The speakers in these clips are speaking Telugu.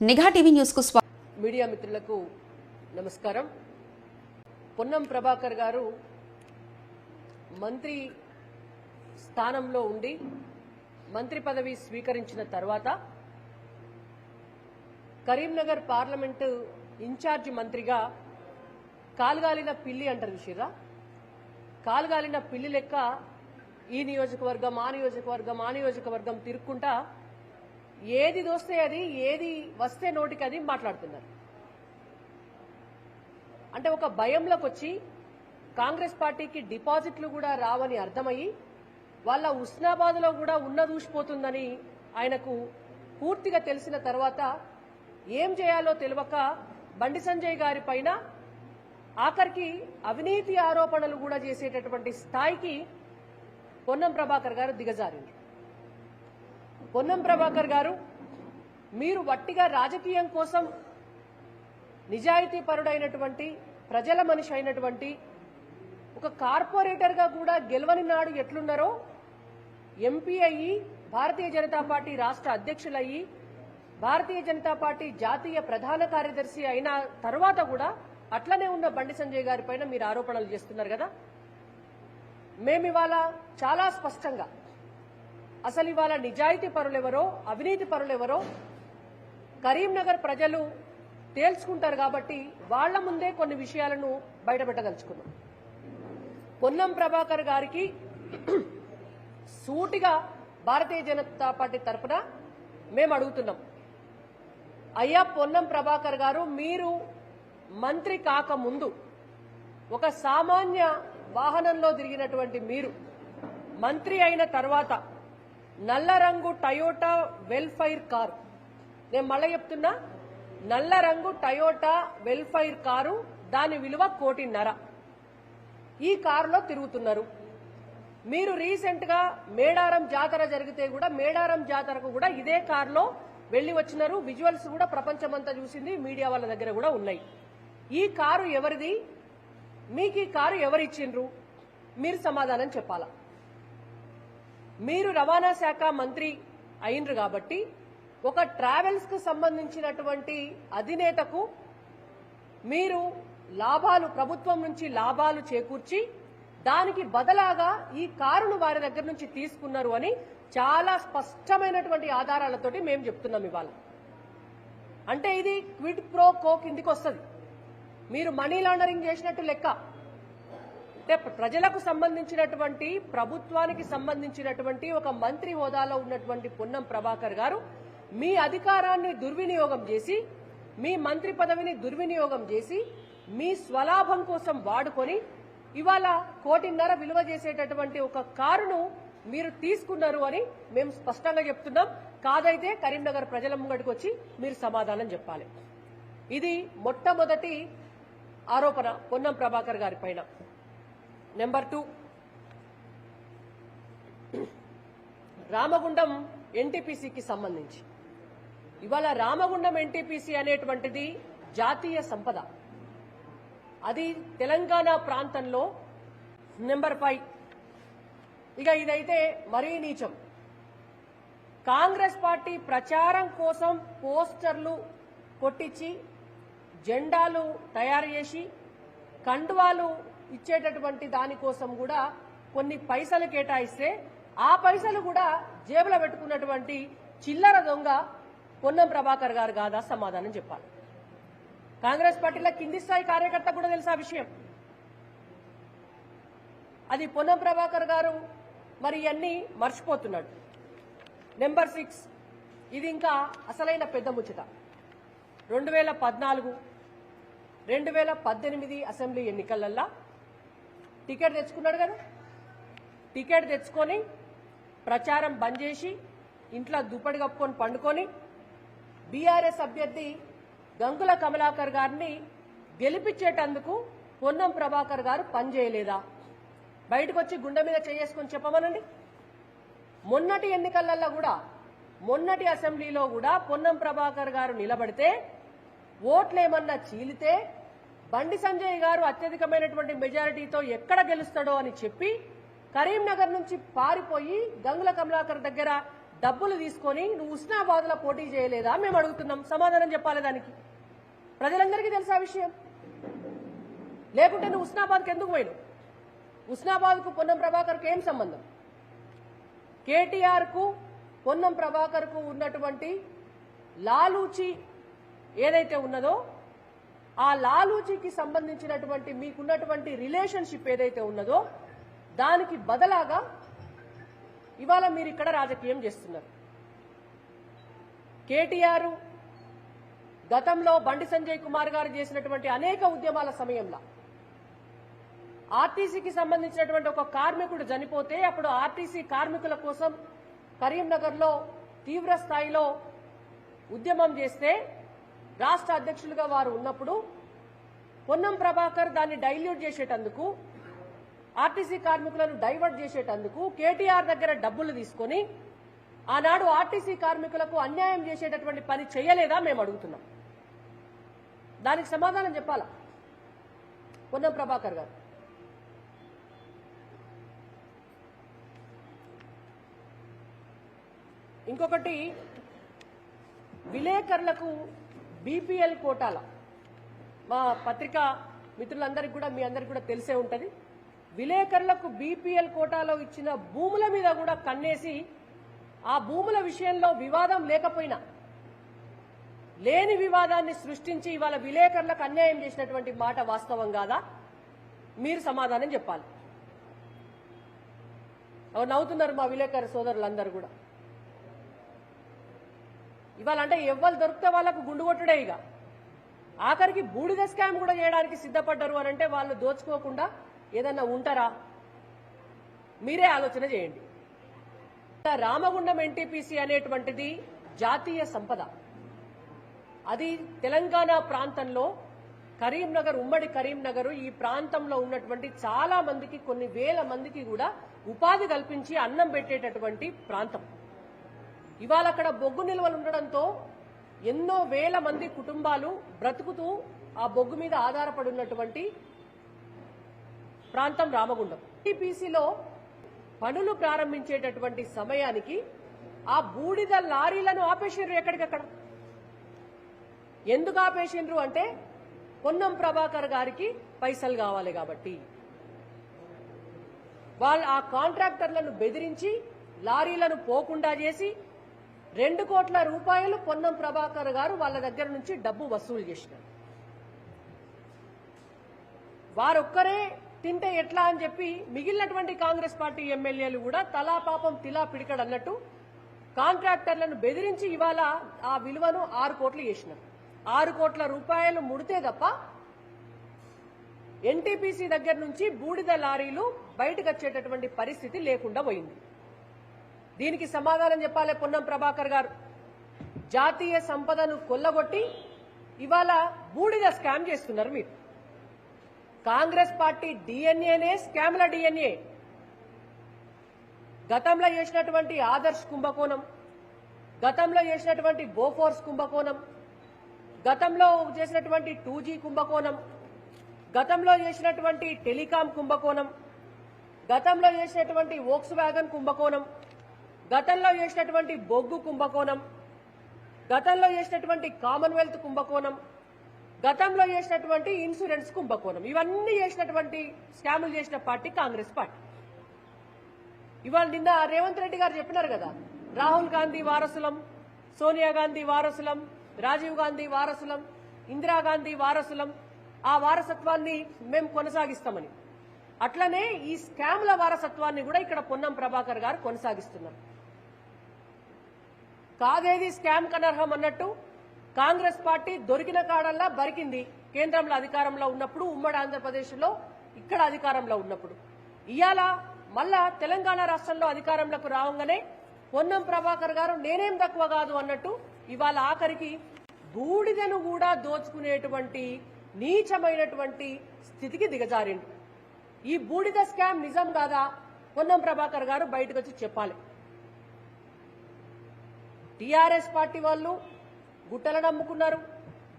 నిఘా టీవీ న్యూస్కు మీడియా మిత్రులకు నమస్కారం. పొన్నం ప్రభాకర్ గారు మంత్రి స్థానంలో ఉండి మంత్రి పదవి స్వీకరించిన తర్వాత కరీంనగర్ పార్లమెంటు ఇన్ఛార్జి మంత్రిగా కాలుగాలిన పిల్లి అంటారు చూసిరా కాలుగాలిన పిల్లి లెక్క ఈ నియోజకవర్గం ఆ నియోజకవర్గం ఆ నియోజకవర్గం తిరుక్కుంటా ఏది దోస్తే అది ఏది వస్తే నోటికి అది మాట్లాడుతున్నారు. అంటే ఒక భయంలోకి వచ్చి కాంగ్రెస్ పార్టీకి డిపాజిట్లు కూడా రావని అర్థమయ్యి వాళ్ళ ఉస్నాబాద్లో కూడా ఉన్న దూసిపోతుందని ఆయనకు పూర్తిగా తెలిసిన తర్వాత ఏం చేయాలో తెలియక బండి సంజయ్ గారి పైన ఆఖరికి అవినీతి ఆరోపణలు కూడా చేసేటటువంటి స్థాయికి పొన్నం ప్రభాకర్ గారు దిగజారింది పొన్నం ప్రభాకర్ గారు మీరు వట్టిగా రాజకీయం కోసం నిజాయితీ పరుడైనటువంటి ప్రజల మనిషి అయినటువంటి ఒక కార్పొరేటర్గా కూడా గెలవని నాడు ఎట్లున్నారో ఎంపీ అయ్యి భారతీయ జనతా పార్టీ రాష్ట్ర అధ్యక్షులయ్యి భారతీయ జనతా పార్టీ జాతీయ ప్రధాన కార్యదర్శి అయిన తర్వాత కూడా అట్లనే ఉన్న బండి సంజయ్ గారి పైన మీరు ఆరోపణలు చేస్తున్నారు కదా? మేము ఇవాళ చాలా స్పష్టంగా అసలు ఇవాళ నిజాయితీ పరులెవరో అవినీతి పరులెవరో కరీంనగర్ ప్రజలు తేల్చుకుంటారు కాబట్టి వాళ్ళ ముందే కొన్ని విషయాలను బయటపెట్టదలుచుకున్నాం. పొన్నం ప్రభాకర్ గారికి సూటిగా భారతీయ జనతా పార్టీ తరఫున మేము అడుగుతున్నాం. అయ్యా పొన్నం ప్రభాకర్ గారు మీరు మంత్రి కాకముందు ఒక సామాన్య వాహనంలో తిరిగినటువంటి మీరు మంత్రి అయిన తర్వాత నల్ల రంగు టయోటా వెల్ఫైర్ కారు. నేను మళ్ళీ చెప్తున్నా నల్ల రంగు టయోటా వెల్ఫైర్ కారు దాని విలువ కోటిన్నర. ఈ కారులో తిరుగుతున్నారు. మీరు రీసెంట్గా మేడారం జాతర జరిగితే కూడా మేడారం జాతరకు కూడా ఇదే కారులో వెళ్ళి వచ్చినారు. విజువల్స్ కూడా ప్రపంచమంతా చూసింది మీడియా వాళ్ళ దగ్గర కూడా ఉన్నాయి. ఈ కారు ఎవరిది? మీకు ఈ కారు ఎవరిచ్చిండ్రు? మీరు సమాధానం చెప్పాలా? మీరు రవాణా శాఖ మంత్రి అయినరు కాబట్టి ఒక ట్రావెల్స్కు సంబంధించినటువంటి అధినేతకు మీరు లాభాలు ప్రభుత్వం నుంచి లాభాలు చేకూర్చి దానికి బదలాగా ఈ కారును వారి దగ్గర నుంచి తీసుకున్నారు అని చాలా స్పష్టమైనటువంటి ఆధారాలతోటి మేము చెప్తున్నాం ఇవాళ. అంటే ఇది క్విడ్ ప్రో కో కిందికి వస్తుంది మీరు మనీ లాండరింగ్ చేసినట్టు లెక్క. అంటే ప్రజలకు సంబంధించినటువంటి ప్రభుత్వానికి సంబంధించినటువంటి ఒక మంత్రి హోదాలో ఉన్నటువంటి పొన్నం ప్రభాకర్ గారు మీ అధికారాన్ని దుర్వినియోగం చేసి మీ మంత్రి పదవిని దుర్వినియోగం చేసి మీ స్వలాభం కోసం వాడుకొని ఇవాళ కోటిన్నర విలువ చేసేటటువంటి ఒక కారును మీరు తీసుకున్నారు అని మేము స్పష్టంగా చెప్తున్నాం. కాదైతే కరీంనగర్ ప్రజల ముంగడికి వచ్చి మీరు సమాధానం చెప్పాలి. ఇది మొట్టమొదటి ఆరోపణ పొన్నం ప్రభాకర్ గారి పైన. Number two. రామగుండం ఎన్టీపీసీకి సంబంధించి. ఇవాళ రామగుండం ఎన్టీపీసీ అనేటువంటిది జాతీయ సంపద. అది తెలంగాణ ప్రాంతంలో నెంబర్ ఫైవ్. ఇక ఇదైతే మరీ నీచం. కాంగ్రెస్ పార్టీ ప్రచారం కోసం పోస్టర్లు కొట్టించి జెండాలు తయారు చేసి కండువాలు ఇచ్చేటటువంటి దానికోసం కూడా కొన్ని పైసలు కేటాయిస్తే ఆ పైసలు కూడా జేబులో పెట్టుకున్నటువంటి చిల్లర దొంగ పొన్నం ప్రభాకర్ గారు కాదా సమాధానం చెప్పాలి. కాంగ్రెస్ పార్టీలో కింది స్థాయి కార్యకర్త కూడా తెలుసు విషయం? అది పొన్నం ప్రభాకర్ గారు మరి ఇవన్నీ మర్చిపోతున్నాడు. Number six. ఇది ఇంకా అసలైన పెద్ద ముచ్చట. రెండు వేల పద్నాలుగు రెండు వేల పద్దెనిమిది అసెంబ్లీ ఎన్నికలల్లా టికెట్ తెచ్చుకున్నాడు కదా? టికెట్ తెచ్చుకొని ప్రచారం బంద్ చేసి ఇంట్లో దుప్పటి కప్పుకొని పండుకొని బీఆర్ఎస్ అభ్యర్థి గంగుల కమలాకర్ గారిని గెలిపించేటందుకు పొన్నం ప్రభాకర్ గారు పనిచేయలేదా బయటకు వచ్చి గుండె మీద చేసుకొని చెప్పమనండి. మొన్నటి ఎన్నికలలో కూడా మొన్నటి అసెంబ్లీలో కూడా పొన్నం ప్రభాకర్ గారు నిలబడితే ఓట్లేమన్నా చీలితే బండి సంజయ్ గారు అత్యధికమైనటువంటి మెజారిటీతో ఎక్కడ గెలుస్తాడో అని చెప్పి కరీంనగర్ నుంచి పారిపోయి గంగుల కమలాకర్ దగ్గర డబ్బులు తీసుకొని నువ్వు ఉస్నాబాద్లో పోటీ చేయలేదా? మేము అడుగుతున్నాం. సమాధానం చెప్పాలి దానికి. ప్రజలందరికీ తెలుసా విషయం? లేకుంటే నువ్వు ఉస్నాబాద్కి ఎందుకు పోయినావు? ఉస్నాబాద్కు పొన్నం ప్రభాకర్కు ఏం సంబంధం? కేటీఆర్కు పొన్నం ప్రభాకర్కు ఉన్నటువంటి లాలూచి ఏదైతే ఉన్నదో ఆ లాలూజీకి సంబంధించినటువంటి మీకున్నటువంటి రిలేషన్షిప్ ఏదైతే ఉన్నదో దానికి బదలాగా ఇవాళ మీరు ఇక్కడ రాజకీయం చేస్తున్నారు. కేటీఆర్ గతంలో బండి సంజయ్ కుమార్ గారు చేసినటువంటి అనేక ఉద్యమాల సమయంలో ఆర్టీసీకి సంబంధించినటువంటి ఒక కార్మికుడు చనిపోతే అప్పుడు ఆర్టీసీ కార్మికుల కోసం కరీంనగర్లో తీవ్ర స్థాయిలో ఉద్యమం చేస్తే రాష్ట్ర అధ్యక్షులుగా వారు ఉన్నప్పుడు పొన్నం ప్రభాకర్ దాన్ని డైల్యూట్ చేసేటందుకు ఆర్టీసీ కార్మికులను డైవర్ట్ చేసేటందుకు కేటీఆర్ దగ్గర డబ్బులు తీసుకొని ఆనాడు ఆర్టీసీ కార్మికులకు అన్యాయం చేసేటటువంటి పని చేయలేదా మేము అడుగుతున్నాం. దానికి సమాధానం చెప్పాలా? పొన్నం ప్రభాకర్ గారు. ఇంకొకటి విలేకరులకు బీపీఎల్ కోటాల మా పత్రికా మిత్రులందరికీ కూడా మీ అందరికి కూడా తెలిసే ఉంటుంది. విలేకరులకు బీపీఎల్ కోటాలో ఇచ్చిన భూముల మీద కూడా కన్నేసి ఆ భూముల విషయంలో వివాదం లేకపోయినా లేని వివాదాన్ని సృష్టించి ఇవాళ విలేకరులకు అన్యాయం చేసినటువంటి మాట వాస్తవం కాదా? మీరు సమాధానం చెప్పాలి. నవ్వుతున్నారు మా విలేకరు సోదరులందరూ కూడా. ఇవాళ అంటే ఎవ్వరు దొరికితే వాళ్ళకు గుండు కొట్టుడే ఇక. ఆఖరికి బూడిద స్కామ్ కూడా చేయడానికి సిద్ధపడ్డారు అని అంటే వాళ్ళు దోచుకోకుండా ఏదన్నా ఉంటారా? మీరే ఆలోచన చేయండి. రామగుండం ఎన్టీపీసీ అనేటువంటిది జాతీయ సంపద. అది తెలంగాణ ప్రాంతంలో కరీంనగర్ ఉమ్మడి కరీంనగర్ ఈ ప్రాంతంలో ఉన్నటువంటి చాలా మందికి కొన్ని వేల మందికి కూడా ఉపాధి కల్పించి అన్నం పెట్టేటటువంటి ప్రాంతం. ఇవాళ అక్కడ బొగ్గు నిల్వలు ఉండడంతో ఎన్నో వేల మంది కుటుంబాలు బ్రతుకుతూ ఆ బొగ్గు మీద ఆధారపడి ఉన్నటువంటి ప్రాంతం రామగుండం. టీపీసీలో పనులు ప్రారంభించేటటువంటి సమయానికి ఆ బూడిద లారీలను ఆపేసిండ్రు ఎక్కడికక్కడ? ఎందుకు ఆపేసిండ్రు అంటే పొన్నం ప్రభాకర్ గారికి పైసలు కావాలి కాబట్టి. వాళ్ళు ఆ కాంట్రాక్టర్లను బెదిరించి లారీలను పోకుండా చేసి రెండు కోట్ల రూపాయలు పొన్నం ప్రభాకర్ గారు వాళ్ళ దగ్గర నుంచి డబ్బు వసూలు చేసినారు. వారొక్కరే తింటే ఎట్లా అని చెప్పి మిగిలినటువంటి కాంగ్రెస్ పార్టీ ఎమ్మెల్యేలు కూడా తలా పాపం తిలా పిడికడు అన్నట్టు కాంట్రాక్టర్లను బెదిరించి ఇవాళ ఆ విలువను ఆరు కోట్లు చేసినారు. ఆరు కోట్ల రూపాయలు ముడితే తప్ప ఎన్టీపీసీ దగ్గర నుంచి బూడిద లారీలు బయటకు వచ్చేటటువంటి పరిస్థితి లేకుండా పోయింది. దీనికి సమాధానం చెప్పాలి పొన్నం ప్రభాకర్ గారు. జాతీయ సంపదను కొల్లగొట్టి ఇవాళ బూడిద స్కామ్ చేస్తున్నారు మీరు. కాంగ్రెస్ పార్టీ డిఎన్ఏనే స్కామ్ల డిఎన్ఏ. గతంలో చేసినటువంటి ఆదర్శ్ కుంభకోణం గతంలో చేసినటువంటి బోఫోర్స్ కుంభకోణం గతంలో చేసినటువంటి టూ కుంభకోణం గతంలో చేసినటువంటి టెలికాం కుంభకోణం గతంలో చేసినటువంటి వోక్స్ వ్యాగన్ కుంభకోణం గతంలో చేసినటువంటి బొగ్గు కుంభకోణం గతంలో చేసినటువంటి కామన్వెల్త్ కుంభకోణం గతంలో చేసినటువంటి ఇన్సూరెన్స్ కుంభకోణం. ఇవన్నీ చేసినటువంటి స్కాములు చేసిన పార్టీ కాంగ్రెస్ పార్టీ. ఇవాళ నిన్న రేవంత్ రెడ్డి గారు చెప్పినారు కదా రాహుల్ గాంధీ వారసులం సోనియా గాంధీ వారసులం రాజీవ్ గాంధీ వారసులం ఇందిరాగాంధీ వారసులం ఆ వారసత్వాన్ని మేము కొనసాగిస్తామని. అట్లనే ఈ స్కామ్ల వారసత్వాన్ని కూడా ఇక్కడ పొన్నం ప్రభాకర్ గారు కొనసాగిస్తున్నారు. కాదేది స్కామ్ కనర్హం అన్నట్టు? కాంగ్రెస్ పార్టీ దొరికిన కాడల్లా బరికింది. కేంద్రంలో అధికారంలో ఉన్నప్పుడు ఉమ్మడి ఆంధ్రప్రదేశ్లో ఇక్కడ అధికారంలో ఉన్నప్పుడు. ఇవాళ మళ్ళా తెలంగాణ రాష్ట్రంలో అధికారంలోకి రావంగానే పొన్నం ప్రభాకర్ గారు నేనేం తక్కువ కాదు అన్నట్టు ఇవాళ ఆఖరికి బూడిదను కూడా దోచుకునేటువంటి నీచమైనటువంటి స్థితికి దిగజారిండు ఈ బూడిద స్కామ్ నిజం కాదా? పొన్నం ప్రభాకర్ గారు బయటకు వచ్చి చెప్పాలి. టీఆర్ఎస్ పార్టీ వాళ్ళు గుట్టలను నమ్ముకున్నారు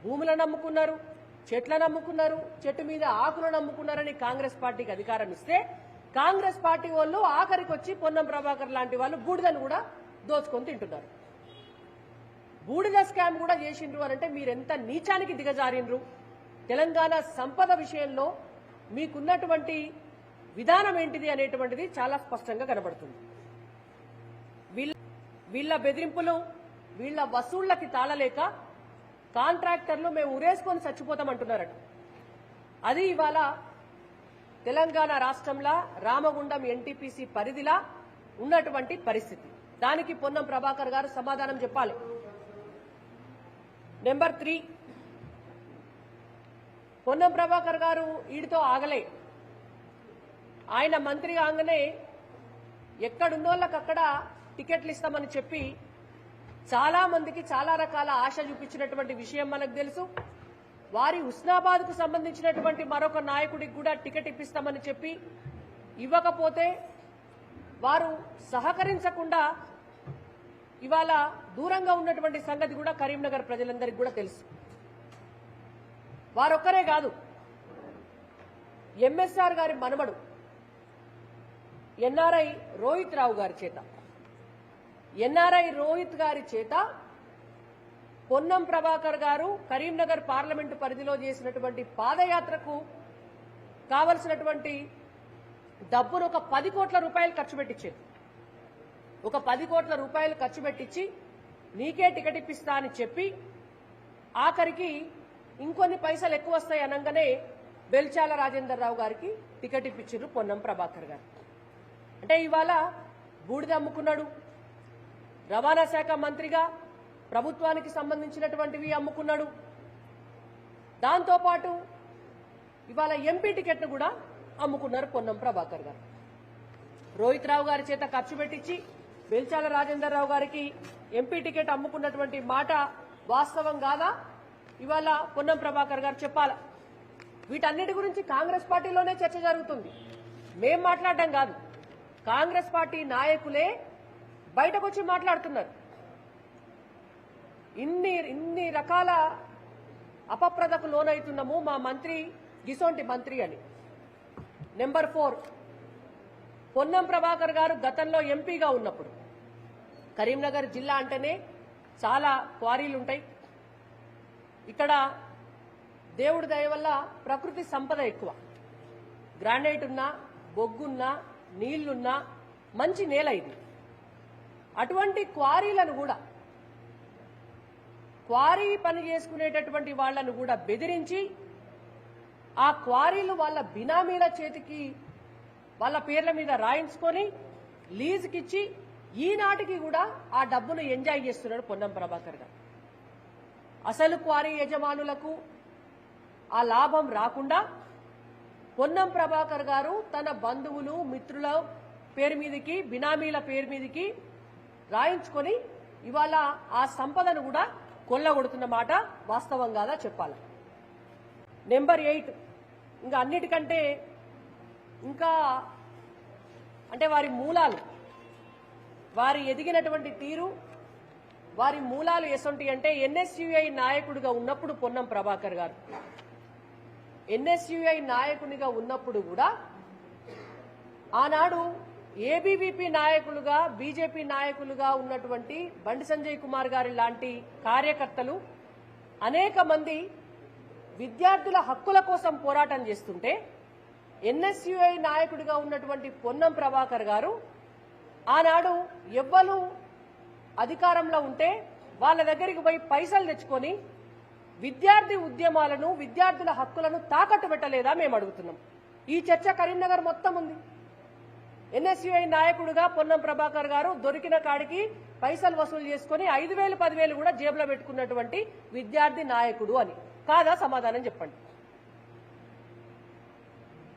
భూములను నమ్ముకున్నారు చెట్లను నమ్ముకున్నారు చెట్టు మీద ఆకులను నమ్ముకున్నారని కాంగ్రెస్ పార్టీకి అధికారం ఇస్తే కాంగ్రెస్ పార్టీ వాళ్ళు ఆఖరికి వచ్చి పొన్నం ప్రభాకర్ లాంటి వాళ్ళు బూడిదను కూడా దోచుకొని తింటున్నారు. బూడిద స్కామ్ కూడా చేసిండ్రు అని అంటే మీరెంత నీచానికి దిగజారిండ్రు? తెలంగాణ సంపద విషయంలో మీకున్నటువంటి విధానం ఏంటిది అనేటువంటిది చాలా స్పష్టంగా కనబడుతుంది. వీళ్ళ వీళ్ళ బెదిరింపులు వీళ్ళ వసూళ్ళకి తాళలేక కాంట్రాక్టర్లు మేము ఉరేసుకొని చచ్చిపోతామంటున్నారట. అది ఇవాళ తెలంగాణ రాష్ట్రంలో రామగుండం ఎన్టీపీసీ పరిధిలా ఉన్నటువంటి పరిస్థితి. దానికి పొన్నం ప్రభాకర్ గారు సమాధానం చెప్పాలి. Number three. పొన్నం ప్రభాకర్ గారు వీడితో ఆగలే. ఆయన మంత్రి కాగానే ఎక్కడున్నోళ్ళకక్కడ టికెట్లు ఇస్తామని చెప్పి చాలా మందికి చాలా రకాల ఆశ చూపించినటువంటి విషయం మనకు తెలుసు. వారి ఉస్నాబాద్కు సంబంధించినటువంటి మరొక నాయకుడికి కూడా టికెట్ ఇప్పిస్తామని చెప్పి ఇవ్వకపోతే వారు సహకరించకుండా ఇవాళ దూరంగా ఉన్నటువంటి సంగతి కూడా కరీంనగర్ ప్రజలందరికీ కూడా తెలుసు. వారొక్కరే కాదు ఎంఎస్ఆర్ గారి మనమడు ఎన్ఆర్ఐ రోహిత్ రావు గారి చేత. ఎన్ఆర్ఐ రోహిత్ గారి చేత పొన్నం ప్రభాకర్ గారు కరీంనగర్ పార్లమెంటు పరిధిలో చేసినటువంటి పాదయాత్రకు కావలసినటువంటి డబ్బును ఒక పది కోట్ల రూపాయలు ఖర్చు పెట్టించారు. ఒక పది కోట్ల రూపాయలు ఖర్చు పెట్టించి నీకే టికెట్ ఇప్పిస్తా అని చెప్పి ఆఖరికి ఇంకొన్ని పైసలు ఎక్కువ వస్తాయి అనగానే బెల్చాల రాజేందర్ రావు గారికి టికెట్ ఇప్పించారు పొన్నం ప్రభాకర్ గారు. అంటే ఇవాళ బూడిద అమ్ముకున్నాడు. రవాణా శాఖ మంత్రిగా ప్రభుత్వానికి సంబంధించినటువంటివి అమ్ముకున్నాడు. దాంతోపాటు ఇవాళ ఎంపీ టికెట్ను కూడా అమ్ముకున్నారు పొన్నం ప్రభాకర్ గారు. రోహిత్ రావు గారి చేత ఖర్చు పెట్టించి బెల్చాల రాజేందర్ రావు గారికి ఎంపీ టికెట్ అమ్ముకున్నటువంటి మాట వాస్తవం కాదా? ఇవాళ పొన్నం ప్రభాకర్ గారు చెప్పాల. వీటన్నిటి గురించి కాంగ్రెస్ పార్టీలోనే చర్చ జరుగుతుంది. మేం మాట్లాడడం కాదు. కాంగ్రెస్ పార్టీ నాయకులే బయటకు వచ్చి మాట్లాడుతున్నారు. ఇన్ని ఇన్ని రకాల అపప్రదకు లోనవుతున్నాము మా మంత్రి గిసోంటి మంత్రి అని. నెంబర్ ఫోర్ పొన్నం ప్రభాకర్ గారు గతంలో ఎంపీగా ఉన్నప్పుడు. కరీంనగర్ జిల్లా అంటేనే చాలా క్వారీలు ఉంటాయి ఇక్కడ దేవుడి దయ వల్ల ప్రకృతి సంపద ఎక్కువ. గ్రానైట్ ఉన్నా బొగ్గున్నా నీళ్ళున్నా మంచి నేల ఇది. అటువంటి క్వారీలను కూడా క్వారీ పని చేసుకునేటటువంటి వాళ్ళను కూడా బెదిరించి ఆ క్వారీలు వాళ్ళ బినామీల చేతికి వాళ్ళ పేర్ల మీద రాయించుకొని లీజుకిచ్చి ఈనాటికి కూడా ఆ డబ్బును ఎంజాయ్ చేస్తున్నాడు పొన్నం ప్రభాకర్ గారు. అసలు క్వారీ యజమానులకు ఆ లాభం రాకుండా పొన్నం ప్రభాకర్ గారు తన బంధువులు మిత్రుల పేరు మీదకి బినామీల పేరు మీదకి రాయించుకొని ఇవాళ ఆ సంపదను కూడా కొల్లగొడుతున్న మాట వాస్తవం కాదా చెప్పాలి? Number eight. ఇంకా అన్నిటికంటే ఇంకా అంటే వారి మూలాలు. వారి ఎదిగినటువంటి తీరు వారి మూలాలు ఎసొంటి అంటే ఎన్ఎస్యుఐ నాయకుడిగా ఉన్నప్పుడు పొన్నం ప్రభాకర్ గారు. ఎన్ఎస్యుఐ నాయకునిగా ఉన్నప్పుడు కూడా ఆనాడు ఏబీవీపీ నాయకులుగా బీజేపీ నాయకులుగా ఉన్నటువంటి బండి సంజయ్ కుమార్ గారి లాంటి కార్యకర్తలు అనేక మంది విద్యార్థుల హక్కుల కోసం పోరాటం చేస్తుంటే ఎన్ఎస్యుఐ నాయకుడిగా ఉన్నటువంటి పొన్నం ప్రభాకర్ గారు ఆనాడు ఎవ్వరు అధికారంలో ఉంటే వాళ్ళ దగ్గరికి పోయి పైసలు తెచ్చుకొని విద్యార్థి ఉద్యమాలను విద్యార్థుల హక్కులను తాకట్టు పెట్టలేదా మేము అడుగుతున్నాం. ఈ చర్చ కరీంనగర్ మొత్తం ఉంది. ఎన్ఎస్యుఐ నాయకుడుగా పొన్నం ప్రభాకర్ గారు దొరికిన కాడికి పైసలు వసూలు చేసుకుని ఐదు వేలు పదివేలు కూడా జేబులో పెట్టుకున్నటువంటి విద్యార్థి నాయకుడు అని. కాదా సమాధానం చెప్పండి.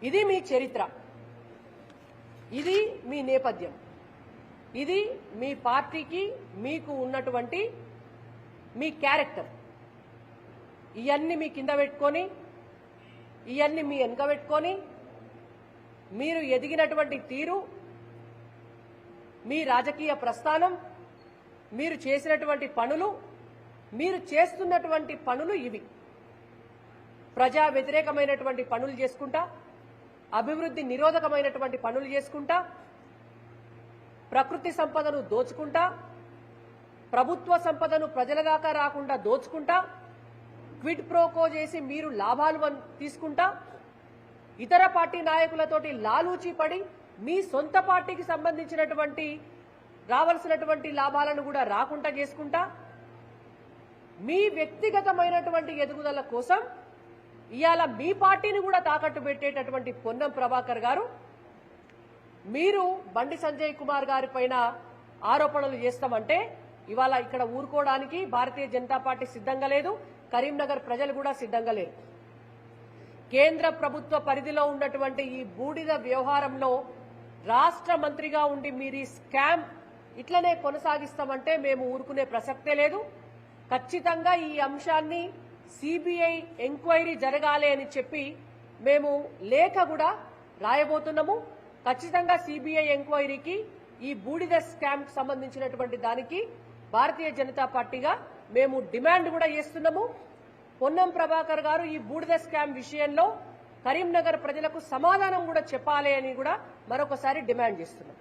ఇది మీ చరిత్ర. ఇది మీ నేపథ్యం. ఇది మీ పార్టీకి మీకు ఉన్నటువంటి మీ క్యారెక్టర్. ఇవన్నీ మీ కింద పెట్టుకొని ఇవన్నీ మీ వెనక పెట్టుకొని మీరు ఎదిగినటువంటి తీరు మీ రాజకీయ ప్రస్థానం మీరు చేసినటువంటి పనులు మీరు చేస్తున్నటువంటి పనులు ఇవి. ప్రజా వ్యతిరేకమైనటువంటి పనులు చేసుకుంటా అభివృద్ధి నిరోధకమైనటువంటి పనులు చేసుకుంటా ప్రకృతి సంపదను దోచుకుంటా ప్రభుత్వ సంపదను ప్రజల దాకా రాకుండా దోచుకుంటా క్విడ్ ప్రోకో చేసి మీరు లాభాలు తీసుకుంటా ఇతర పార్టీ నాయకులతోటి లాలూచి పడి మీ సొంత పార్టీకి సంబంధించినటువంటి రావాల్సినటువంటి లాభాలను కూడా రాకుండా చేసుకుంటా మీ వ్యక్తిగతమైనటువంటి ఎదుగుదల కోసం ఇవాళ మీ పార్టీని కూడా తాకట్టు పెట్టేటటువంటి పొన్నం ప్రభాకర్ గారు మీరు బండి సంజయ్ కుమార్ గారి పైన ఆరోపణలు చేస్తామంటే ఇవాళ ఇక్కడ ఊరుకోవడానికి భారతీయ జనతా పార్టీ సిద్ధంగా లేదు కరీంనగర్ ప్రజలు కూడా సిద్ధంగా లేరు. కేంద్ర ప్రభుత్వ పరిధిలో ఉన్నటువంటి ఈ బూడిద వ్యవహారంలో రాష్ట్ర మంత్రిగా ఉండి మీరు ఈ స్కామ్ ఇట్లనే కొనసాగిస్తామంటే మేము ఊరుకునే ప్రసక్తే లేదు. ఖచ్చితంగా ఈ అంశాన్ని సిబిఐ ఎంక్వైరీ జరగాలి అని చెప్పి మేము లేఖ కూడా రాయబోతున్నాము. ఖచ్చితంగా సిబిఐ ఎంక్వైరీకి ఈ బూడిద స్కామ్ సంబంధించినటువంటి దానికి భారతీయ జనతా పార్టీగా మేము డిమాండ్ కూడా చేస్తున్నాము. పొన్నం ప్రభాకర్ గారు ఈ బూడిద స్కామ్ విషయంలో కరీంనగర్ ప్రజలకు సమాధానం కూడా చెప్పాలి అని కూడా మరొకసారి డిమాండ్ చేస్తున్నాం